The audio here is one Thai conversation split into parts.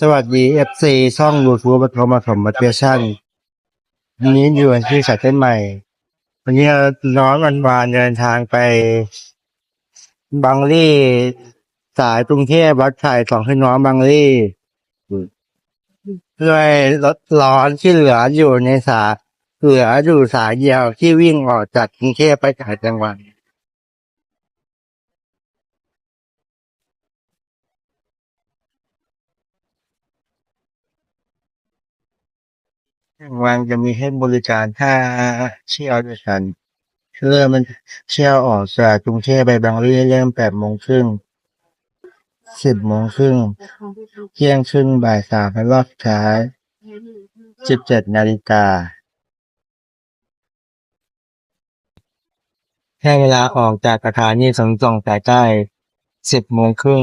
สวัสดีเอฟซีช่องยูทูบปฐมปฐมมัธยชั่นวันนี้อยู่ที่สายเส้นใหม่ วันนี้น้องวันวานเดินทางไปบางลี่สายกรุงเทพวัดไข่สองพี่น้องบางลี่ด้วยรถร้อนที่เหลืออยู่ในสายเหลืออยู่สายเดียวที่วิ่งออกจากกรุงเทพไปต่างจังหวัด ทางวังจะมีให้บริการค่าเที่ยวด้วยกัน เริ่มมันเที่ยวออกจากกรุงเทพไปบางรีเริ่มแปดโมงครึ่งสิบโมงครึ่งเที่ยงครึ่งบ่ายสามเป็นรอบท้ายสิบเจ็ดนาฬิกาแค่เวลาออกจากสถานีขนส่งสายใต้สิบโมงครึ่ง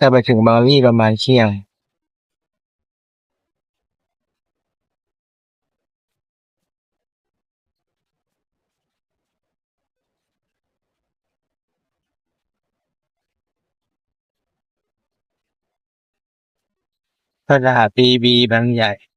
แต่ไปถึงบางรีประมาณเที่ยงสถานีบีบางใหญ่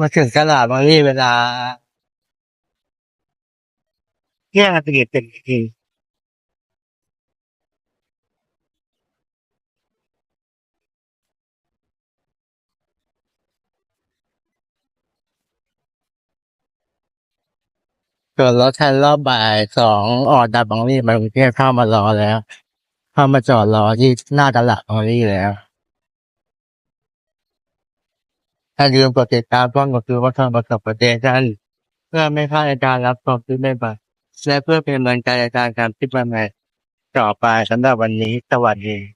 มาถึงตลาดบางรีเวลาเที่ยงนาทีเต็มทีส่วนรถคันรอบบ่ายสองออกจากบางรีมากรุงเทพเข้ามารอแล้ว เข้ามาจอดรอที่หน้าตลาดบางรีแล้ว ถ้าลืมกดติดตามช่องก็คือว่าทางประสบประเดชันเพื่อไม่พลาดในการรับชมที่ไม่ม่ๆและเพื่อเป็นกำลังใจในการทำคลิปใหม่ๆต่อไปสำหรับวันนี้สวัสดี